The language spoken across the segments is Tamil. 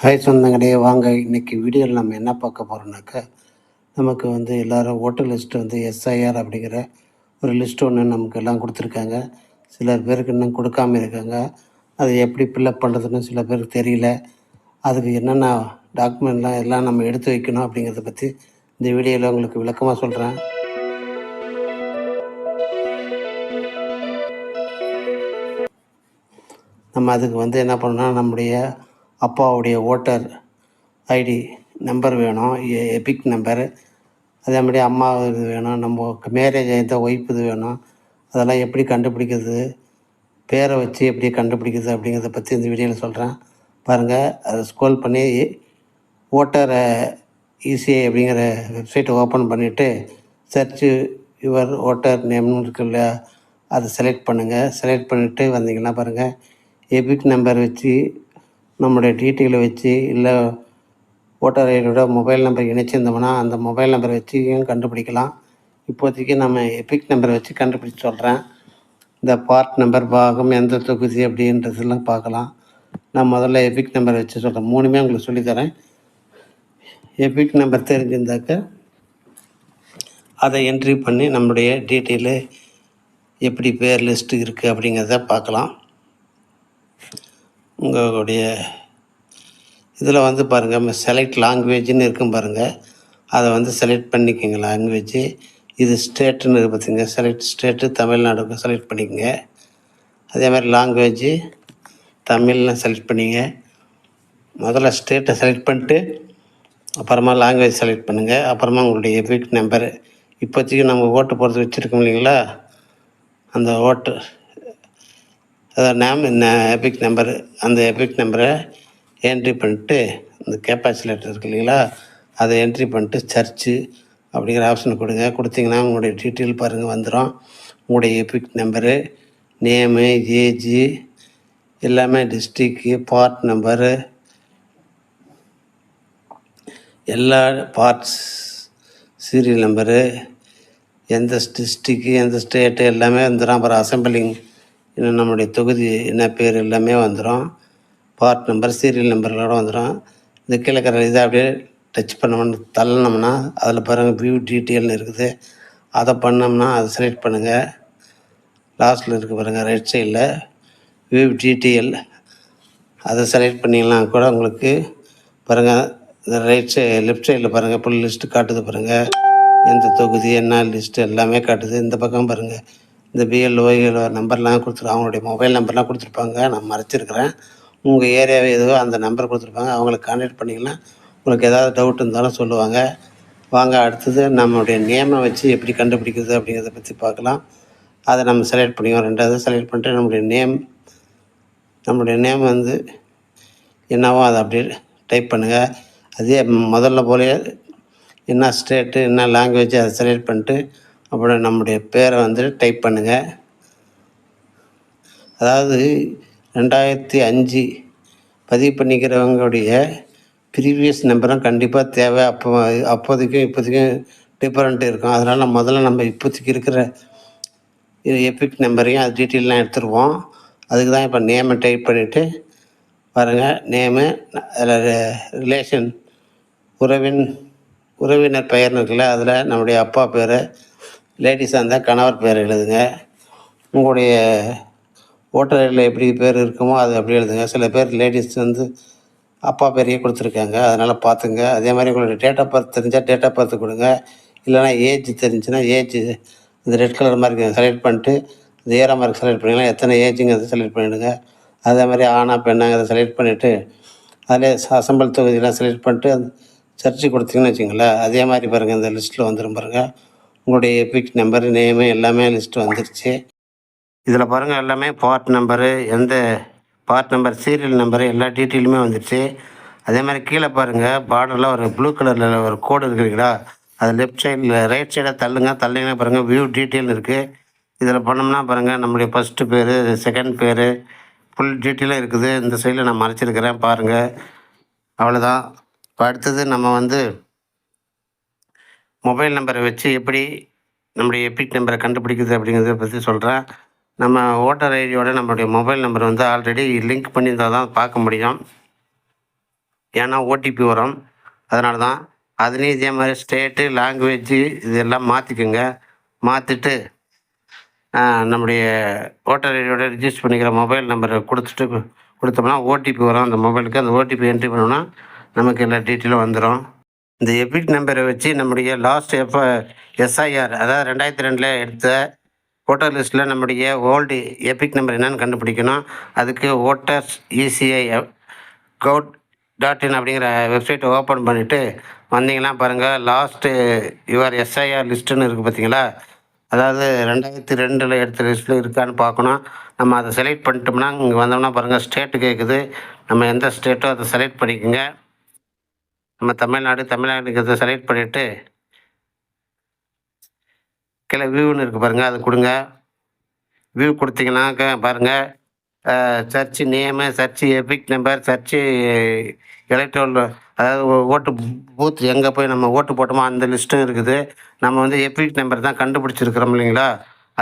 ஹாய் சொந்தங்களே வாங்க. இன்றைக்கி வீடியோவில் நம்ம என்ன பார்க்க போகிறோம்னாக்கா நமக்கு வந்து எல்லாரும் ஓட்டர் லிஸ்ட்டு வந்து எஸ்ஐஆர் அப்படிங்கிற ஒரு லிஸ்ட் ஒன்று நமக்கு எல்லாம் கொடுத்துருக்காங்க. சிலர் பேருக்கு இன்னும் கொடுக்காம இருக்காங்க. அதை எப்படி ஃபில்லப் பண்ணுறதுன்னு சில பேருக்கு தெரியல. அதுக்கு என்னென்ன டாக்குமெண்ட்லாம் எல்லாம் நம்ம எடுத்து வைக்கணும் அப்படிங்கிறத பற்றி இந்த வீடியோவில் உங்களுக்கு விளக்கமாக சொல்கிறேன் நம்ம அதுக்கு வந்து என்ன பண்ணோம்னா நம்முடைய அப்பாவுடைய ஓட்டர் ஐடி நம்பர் வேணும் எ- எபிக் நம்பர். அதே மாதிரி அம்மா இது வேணும் நம்ம மேரேஜ் ஆகிட்ட ஒய்ஃப் இது வேணும். அதெல்லாம் எப்படி கண்டுபிடிக்கிறது பேரை வச்சு எப்படி கண்டுபிடிக்கிறது அப்படிங்கிறத பற்றி இந்த வீடியோவில் சொல்கிறேன் பாருங்கள் அதை ஸ்க்ரோல் பண்ணி ஓட்டர் இசிஐ அப்படிங்கிற வெப்சைட்டை ஓப்பன் பண்ணிவிட்டு சர்ச்சு யுவர் ஓட்டர் நேம்னு இருக்கு இல்லையா அதை செலக்ட் பண்ணுங்கள் செலக்ட் பண்ணிவிட்டு வந்தீங்கன்னா பாருங்கள் எபிக் நம்பர் வச்சு நம்முடைய டீட்டெயிலை வச்சு இல்லை ஓட்டர் ஐடியோட மொபைல் நம்பர் இணைச்சிருந்தோம்னா அந்த மொபைல் நம்பரை வச்சுயும் கண்டுபிடிக்கலாம். இப்போதைக்கு நம்ம எபிக் நம்பரை வச்சு கண்டுபிடிச்சு சொல்கிறேன் இந்த பார்ட் நம்பர் பாகம் எந்த தொகுதி அப்படின்றதெல்லாம் பார்க்கலாம். நான் முதல்ல எபிக் நம்பர் வச்சு சொல்கிறேன் மூணுமே உங்களுக்கு சொல்லித்தரேன் எபிக் நம்பர் தெரிஞ்சிருந்தாக்க அதை என்ட்ரி பண்ணி நம்முடைய டீட்டெயிலு எப்படி பேர் லிஸ்ட்டு இருக்குது அப்படிங்கிறத பார்க்கலாம். உங்களுடைய இதில் வந்து பாருங்கள் செலக்ட் லாங்குவேஜ்னு இருக்கும் பாருங்கள் அதை வந்து செலக்ட் பண்ணிக்கோங்க லாங்குவேஜ் இது ஸ்டேட்டுன்னு இருக்கு பார்த்திங்க செலக்ட் ஸ்டேட்டு தமிழ்நாடுக்கு செலக்ட் பண்ணிக்கோங்க. அதே மாதிரி லாங்குவேஜ் தமிழ்னு செலக்ட் பண்ணிங்க. முதல்ல ஸ்டேட்டை செலக்ட் பண்ணிட்டு அப்புறமா லாங்குவேஜ் செலக்ட் பண்ணுங்கள் அப்புறமா உங்களுடைய வீட் நம்பர் இப்போதைக்கு நம்ம ஓட்டு போகிறது வச்சுருக்கோம் இல்லைங்களா? அந்த ஓட்டு அதாவது நேம் என்ன எபிக் நம்பர் அந்த எபிக் நம்பரை என்ட்ரி பண்ணிட்டு இந்த கேப்பாசிலேட்டர் இருக்கு இல்லைங்களா அதை என்ட்ரி பண்ணிட்டு சர்ச்சு அப்படிங்கிற ஆப்ஷன் கொடுங்க. கொடுத்தீங்கன்னா உங்களுடைய டீட்டெயில் பாருங்கள் வந்துடும் உங்களுடைய எபிக் நம்பரு நேமு ஏஜு எல்லாமே டிஸ்ட்ரிக்கு பார்ட் நம்பரு எல்லா பார்ட்ஸ் சீரியல் நம்பரு எந்த டிஸ்ட்ரிக்கு எந்த ஸ்டேட்டு எல்லாமே வந்துடும் அப்புறம் அசம்பிளிங் இன்னும் நம்மளுடைய தொகுதி என்ன பேர் எல்லாமே வந்துடும் பார்ட் நம்பர் சீரியல் நம்பர்களோடு வந்துடும் இந்த கீழே இருக்கிற இதை அப்படியே டச் பண்ணோம்னு தள்ளினோம்னா அதில் பாருங்கள் வியூ டீட்டெயில்னு இருக்குது. அதை பண்ணோம்னா அதை செலக்ட் பண்ணுங்கள் லாஸ்ட்டில் இருக்க பாருங்கள் ரைட் சைடில் வியூ டீட்டெயில் அதை செலக்ட் பண்ணிங்கன்னா கூட உங்களுக்கு. பாருங்கள் இந்த ரைட் சை லெஃப்ட் சைடில் பாருங்கள் ஃபுல் லிஸ்ட்டு காட்டுது பாருங்கள் எந்த தொகுதி என்ன லிஸ்ட்டு எல்லாமே காட்டுது. இந்த பக்கம் பாருங்கள் இந்த பிஎல்ஓ நம்பர்லாம் கொடுத்துரு அவங்களுடைய மொபைல் நம்பர்லாம் கொடுத்துருப்பாங்க. நான் மறைச்சிருக்கிறேன். உங்கள் ஏரியாவே எதுவோ அந்த நம்பர் கொடுத்துருப்பாங்க. அவங்கள கான்டாக்ட் பண்ணிங்கன்னா உங்களுக்கு ஏதாவது டவுட் இருந்தாலும் சொல்லுவாங்க. வாங்க அடுத்தது நம்மளுடைய நேமை வச்சு எப்படி கண்டுபிடிக்கிறது அப்படிங்கிறத பற்றி பார்க்கலாம். அதை நம்ம செலக்ட் பண்ணிக்கோம் ரெண்டாவது செலக்ட் பண்ணிட்டு நம்மளுடைய நேம் நம்மளுடைய நேம் வந்து என்னவோ அதை அப்படியே டைப் பண்ணுங்கள் அதே முதல்ல போலே என்ன ஸ்டேட்டு என்ன லாங்குவேஜ் அதை செலக்ட் பண்ணிட்டு அப்புறம் நம்முடைய பேரை வந்து டைப் பண்ணுங்கள் அதாவது ரெண்டாயிரத்தி அஞ்சு பதிவு பண்ணிக்கிறவங்களுடைய ப்ரீவியஸ் நம்பரும் கண்டிப்பாக தேவை. அப்போ அப்போதைக்கும் இப்போதைக்கும் டிஃப்ரெண்ட் இருக்கும். அதனால் முதல்ல நம்ம இப்போதைக்கு இருக்கிற எபிக் நம்பரையும் அது டீட்டெயிலாம் எடுத்துருவோம். அதுக்கு தான் இப்போ நேமை டைப் பண்ணிவிட்டு பாருங்கள் நேமு அதில் ரிலேஷன் உறவின் உறவினர் பெயர்னு இருக்குல்ல அதில் நம்முடைய அப்பா பேர் லேடிஸாக இருந்தால் கணவர் பேர் எழுதுங்க. உங்களுடைய ஓட்டர் ஐடியில் எப்படி பேர் இருக்குமோ அது அப்படி எழுதுங்க. சில பேர் லேடிஸ் வந்து அப்பா பேரையே கொடுத்துருக்காங்க. அதனால் பார்த்துங்க. அதே மாதிரி உங்களுடைய டேட் ஆஃப் பர்த் தெரிஞ்சால் டேட் ஆஃப் பர்த் கொடுங்க. இல்லைனா ஏஜ் தெரிஞ்சுன்னா ஏஜ் இந்த ரெட் கலர் மார்க் செலக்ட் பண்ணிட்டு இந்த ஏரா மார்க் செலக்ட் பண்ணிக்கலாம். எத்தனை ஏஜுங்கிறத செலக்ட் பண்ணிவிடுங்க அதே மாதிரி ஆனா பெண்ணாங்கிறத செலக்ட் பண்ணிவிட்டு அதிலே அசம்பல் தொகுதியெலாம் செலக்ட் பண்ணிட்டு சர்ச்சு கொடுத்தீங்கன்னு வச்சுங்களேன். அதே மாதிரி பாருங்கள் இந்த லிஸ்ட்டில் வந்துடும் பாருங்கள் உங்களுடைய எபிக் நம்பர் நேமு எல்லாமே லிஸ்ட்டு வந்துருச்சு. இதில் பாருங்கள் எல்லாமே பார்ட் நம்பரு எந்த பார்ட் நம்பர் சீரியல் நம்பரு எல்லா டீட்டெயிலுமே வந்துடுச்சு அதே மாதிரி கீழே பாருங்கள் பார்டரில் ஒரு ப்ளூ கலரில் ஒரு கோடு இருக்குங்களா அது லெஃப்ட் சைடில் ரைட் சைடாக தள்ளுங்க. தள்ளிங்கன்னா பாருங்கள் வியூ டீட்டெயில் இருக்குது இதில் பண்ணோம்னா பாருங்கள் நம்முடைய ஃபஸ்ட்டு பேர் செகண்ட் பேர் ஃபுல் டீட்டெயிலாக இருக்குது. இந்த சைடில் நான் மறைச்சிருக்கிறேன் பாருங்கள் அவ்வளோதான் இப்போ அடுத்தது நம்ம வந்து மொபைல் நம்பரை வச்சு எப்படி நம்முடைய எபிக் நம்பரை கண்டுபிடிக்கிறது அப்படிங்கிறத பற்றி சொல்கிறேன் நம்ம ஓட்டர் ஐடியோட நம்மளுடைய மொபைல் நம்பர் வந்து ஆல்ரெடி லிங்க் பண்ணியிருந்தால் தான் பார்க்க முடியும். ஏன்னா ஓடிபி வரும். அதனால தான் அதுலேயும் இதே மாதிரி ஸ்டேட்டு லாங்குவேஜு இதெல்லாம் மாற்றிக்கோங்க மாற்றிட்டு நம்முடைய ஓட்டர் ஐடியோட ரிஜிஸ்டர் பண்ணிக்கிற மொபைல் நம்பரை கொடுத்துட்டு கொடுத்தோம்னா ஓடிபி வரும். அந்த மொபைலுக்கு அந்த ஓடிபி என்ட்ரி பண்ணோம்னா நமக்கு எல்லா டீட்டெயிலும் வந்துடும் இந்த எபிக் நம்பரை வச்சு நம்முடைய லாஸ்ட் எப்போ எஸ்ஐஆர் அதாவது ரெண்டாயிரத்தி ரெண்டில் எடுத்த ஓட்டர் லிஸ்ட்டில் நம்முடைய ஓல்டு எபிக் நம்பர் என்னென்னு கண்டுபிடிக்கணும். அதுக்கு voters ECI gov dot in அப்படிங்கிற வெப்சைட்டை ஓப்பன் பண்ணிவிட்டு வந்தீங்கன்னா பாருங்கள் லாஸ்ட்டு யுவர் எஸ்ஐஆர் லிஸ்ட்டுன்னு இருக்குது பார்த்தீங்களா அதாவது ரெண்டாயிரத்தி ரெண்டில் எடுத்த லிஸ்ட்டில் இருக்கான்னு பார்க்கணும். நம்ம அதை செலக்ட் பண்ணிட்டோம்னா இங்கே வந்தோம்னா பாருங்கள் ஸ்டேட்டு கேட்குது நம்ம எந்த ஸ்டேட்டோ அதை செலக்ட் பண்ணிக்கோங்க. நம்ம தமிழ்நாடு தமிழ்நாடுக்கு செலக்ட் பண்ணிவிட்டு கீழே வியூன்னு இருக்குது பாருங்கள் அதை கொடுங்க. வியூ கொடுத்தீங்கன்னாக்க பாருங்கள் search name search EPIC number search electoral அதாவது ஓட்டு பூத் எங்கே போய் நம்ம ஓட்டு போட்டோமோ அந்த லிஸ்ட்டும் இருக்குது. நம்ம வந்து எபிக் நம்பர் தான் கண்டுபிடிச்சிருக்கிறோம் இல்லைங்களா?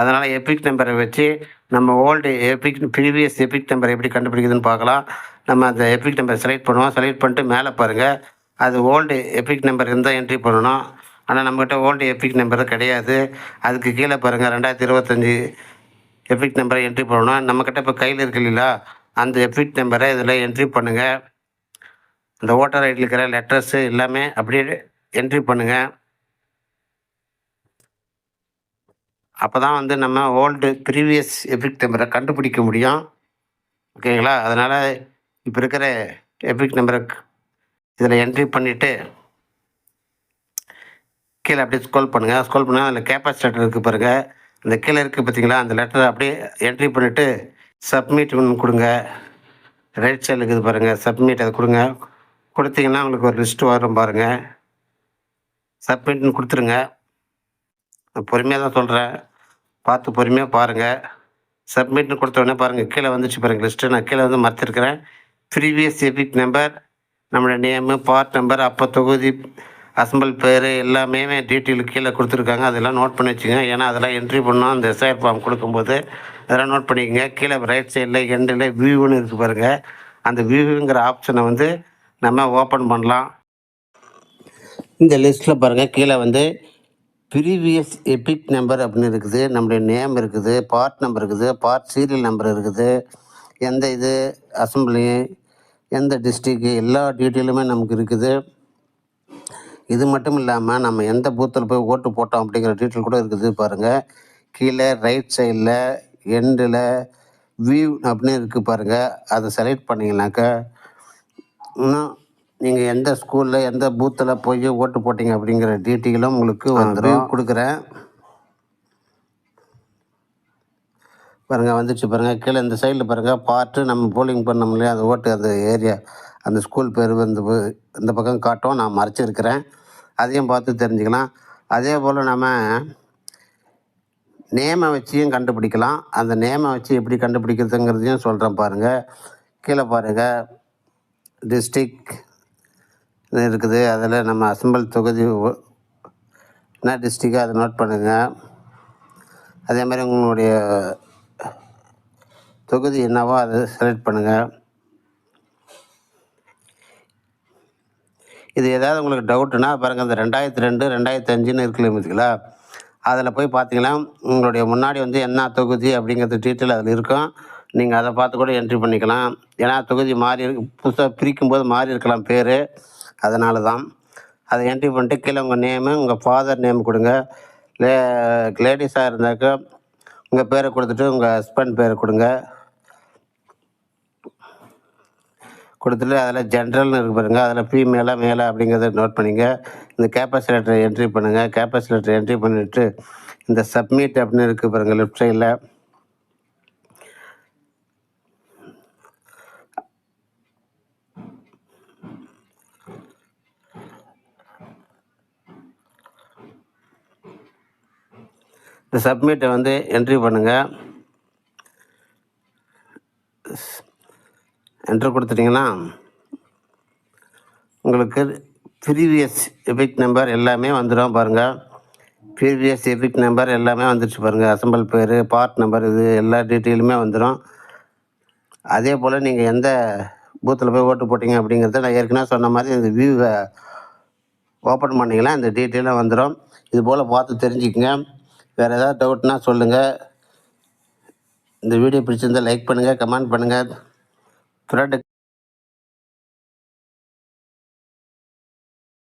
அதனால் எபிக் நம்பரை வச்சு நம்ம old EPIC previous EPIC number எப்படி கண்டுபிடிக்குதுன்னு பார்க்கலாம். நம்ம அந்த எபிக் நம்பர் செலக்ட் பண்ணுவோம். செலக்ட் பண்ணிட்டு மேலே பாருங்கள் அது ஓல்டு எபிக் நம்பர் இருந்தால் என்ட்ரி பண்ணணும். ஆனால் நம்மகிட்ட ஓல்டு எபிக் நம்பர் கிடையாது. அதுக்கு கீழே பாருங்கள் ரெண்டாயிரத்தி இருபத்தஞ்சி எபிக் நம்பரை என்ட்ரி பண்ணணும். நம்மக்கிட்ட இப்போ கையில் இருக்கு இல்லைங்களா அந்த எபிக் நம்பரை இதில் என்ட்ரி பண்ணுங்கள் அந்த ஓட்டர் ஐடியில் இருக்கிற லெட்டர்ஸு எல்லாமே அப்படியே என்ட்ரி பண்ணுங்கள் அப்போ தான் வந்து நம்ம ஓல்டு ப்ரீவியஸ் எபிக் நம்பரை கண்டுபிடிக்க முடியும். ஓகேங்களா? அதனால் இப்போ இருக்கிற எபிக் நம்பரை இதில் என்ட்ரி பண்ணிவிட்டு கீழே அப்படியே ஸ்கோல் பண்ணுங்கள் ஸ்க்ரோல் பண்ணால் அதில் கேப்பாசிட்டர் லெட்டர் இருக்குது பாருங்கள் இந்த கீழே இருக்குது பார்த்தீங்களா அந்த லெட்டரை அப்படியே என்ட்ரி பண்ணிவிட்டு சப்மிட் ஒன்று கொடுங்க. ரைட் சைடில் இருக்குது பாருங்கள் சப்மிட் அதை கொடுங்க. கொடுத்தீங்கன்னா உங்களுக்கு ஒரு லிஸ்ட்டு வரும் பாருங்கள் சப்மிட்னு கொடுத்துருங்க. நான் பொறுமையாக தான் சொல்கிறேன் பார்த்து பொறுமையாக பாருங்கள் சப்மிட்னு கொடுத்த உடனே பாருங்கள் கீழே வந்துச்சு பாருங்கள் லிஸ்ட்டு நான் கீழே வந்து மறைச்சிருக்கிறேன். ப்ரீவியஸ் எபிக் நம்பர் நம்மளோட நேமு பார்ட் நம்பர் அப்போ தொகுதி அசம்பிள் பேர் எல்லாமே டீட்டெயில் கீழே கொடுத்துருக்காங்க. அதெல்லாம் நோட் பண்ணி வச்சுங்க ஏன்னா அதெல்லாம் என்ட்ரி பண்ணோம். அந்த எஸ்ஐஆர் ஃபார்ம் கொடுக்கும்போது அதெல்லாம் நோட் பண்ணிக்கங்க. கீழே ரைட் சைடில் எண்டில் வியூன்னு இருக்குது பாருங்கள் அந்த வியூங்கிற ஆப்ஷனை வந்து நம்ம ஓப்பன் பண்ணலாம். இந்த லிஸ்ட்டில் பாருங்கள் கீழே வந்து ப்ரீவியஸ் எபிக் நம்பர் அப்படின்னு இருக்குது. நம்மளுடைய நேம் இருக்குது. பார்ட் நம்பர் இருக்குது. பார்ட் சீரியல் நம்பர் இருக்குது. எந்த இது அசம்பிளி எந்த டிஸ்ட்ரிக்கு எல்லா டீட்டெயிலுமே நமக்கு இருக்குது. இது மட்டும் இல்லாமல் நம்ம எந்த பூத்தில் போய் ஓட்டு போட்டோம் அப்படிங்கிற டீட்டெயில் கூட இருக்குது பாருங்கள் கீழே ரைட் சைடில் எண்டில் வியூ அப்படின்னு இருக்குது பாருங்கள் அதை செலக்ட் பண்ணிங்கனாக்கா இன்னும் நீங்கள் எந்த ஸ்கூலில் எந்த பூத்தில் போய் ஓட்டு போட்டீங்க அப்படிங்கிற டீட்டெயிலும் உங்களுக்கு வந்துடும் கொடுக்குறேன். பாருங்கள் வந்துச்சு பாருங்கள் கீழே இந்த சைடில் பாருங்கள் பார்ட்டு நம்ம போலிங் பண்ணோம் இல்லையா? அந்த ஓட்டு அந்த ஏரியா அந்த ஸ்கூல் பேர் வந்து இந்த பக்கம் காட்டும். நான் மறைச்சிருக்கிறேன். அதையும் பார்த்து தெரிஞ்சுக்கலாம். அதே போல் நம்ம நேமை வச்சியும் கண்டுபிடிக்கலாம். அந்த நேமை வச்சு எப்படி கண்டுபிடிக்கிறதுங்கிறதையும் சொல்கிறேன் பாருங்கள் கீழே பாருங்கள் டிஸ்ட்ரிக் இருக்குது. அதில் நம்ம அசம்பிள் தொகுதி என்ன டிஸ்ட்ரிக்கோ அதை நோட் பண்ணுங்கள் அதே மாதிரி உங்களுடைய தொகுதி என்னவோ அதை செலக்ட் பண்ணுங்கள் இது ஏதாவது உங்களுக்கு டவுட்டுனா பாருங்கள் இந்த ரெண்டாயிரத்தி ரெண்டு ரெண்டாயிரத்தி அஞ்சுன்னு இருக்குல்ல பார்த்தீங்களா அதில் போய் பார்த்தீங்கன்னா உங்களுடைய முன்னாடி வந்து என்ன தொகுதி அப்படிங்கிறது டீட்டெயில் அதில் இருக்கும். நீங்கள் அதை பார்த்து கூட என்ட்ரி பண்ணிக்கலாம். ஏன்னா தொகுதி மாறி இருக்கு புதுசாக பிரிக்கும் போது மாறி இருக்கலாம் பேர். அதனால தான் அதை என்ட்ரி பண்ணிட்டு கீழே உங்கள் நேமு உங்கள் ஃபாதர் நேம் கொடுங்க. லே லேடிஸாக இருந்தாக்கா உங்கள் பேரை கொடுத்துட்டு உங்கள் ஹஸ்பண்ட் பேரை கொடுங்க. கொடுத்துட்டு அதில் ஜென்ரல்னு இருக்கு பாருங்கள் அதில் ஃபீமேலா மேலே அப்படிங்கிறத நோட் பண்ணிங்க. இந்த கேப்பஸ் லெட்டரை என்ட்ரி பண்ணுங்கள் கேப்பஸ் லெட்டர் என்ட்ரி பண்ணிவிட்டு இந்த சப்மிட் அப்படின்னு இருக்குது பாருங்கள் லெஃப்ட் சைடில் இந்த சப்மிட்டை வந்து என்ட்ரி பண்ணுங்கள் என்ட்ரு கொடுத்துட்டிங்கன்னா உங்களுக்கு ப்ரீவியஸ் எபிக் நம்பர் எல்லாமே வந்துடும் பாருங்கள் ப்ரீவியஸ் எபிக் நம்பர் எல்லாமே வந்துடுச்சு பாருங்கள் அசம்பிள் பேர் பார்ட் நம்பர் இது எல்லா டீட்டெயிலுமே வந்துடும் அதே போல் நீங்கள் எந்த பூத்தில் போய் ஓட்டு போட்டீங்க அப்படிங்கிறத நான் ஏற்கனவே சொன்ன மாதிரி இந்த வியூவை ஓப்பன் பண்ணிங்கன்னா இந்த டீட்டெயிலாக வந்துடும் இது போல் பார்த்து தெரிஞ்சுக்கங்க. வேறு ஏதாவது டவுட்னா சொல்லுங்கள் இந்த வீடியோ பிடிச்சிருந்தா லைக் பண்ணுங்கள் கமெண்ட் பண்ணுங்கள் thread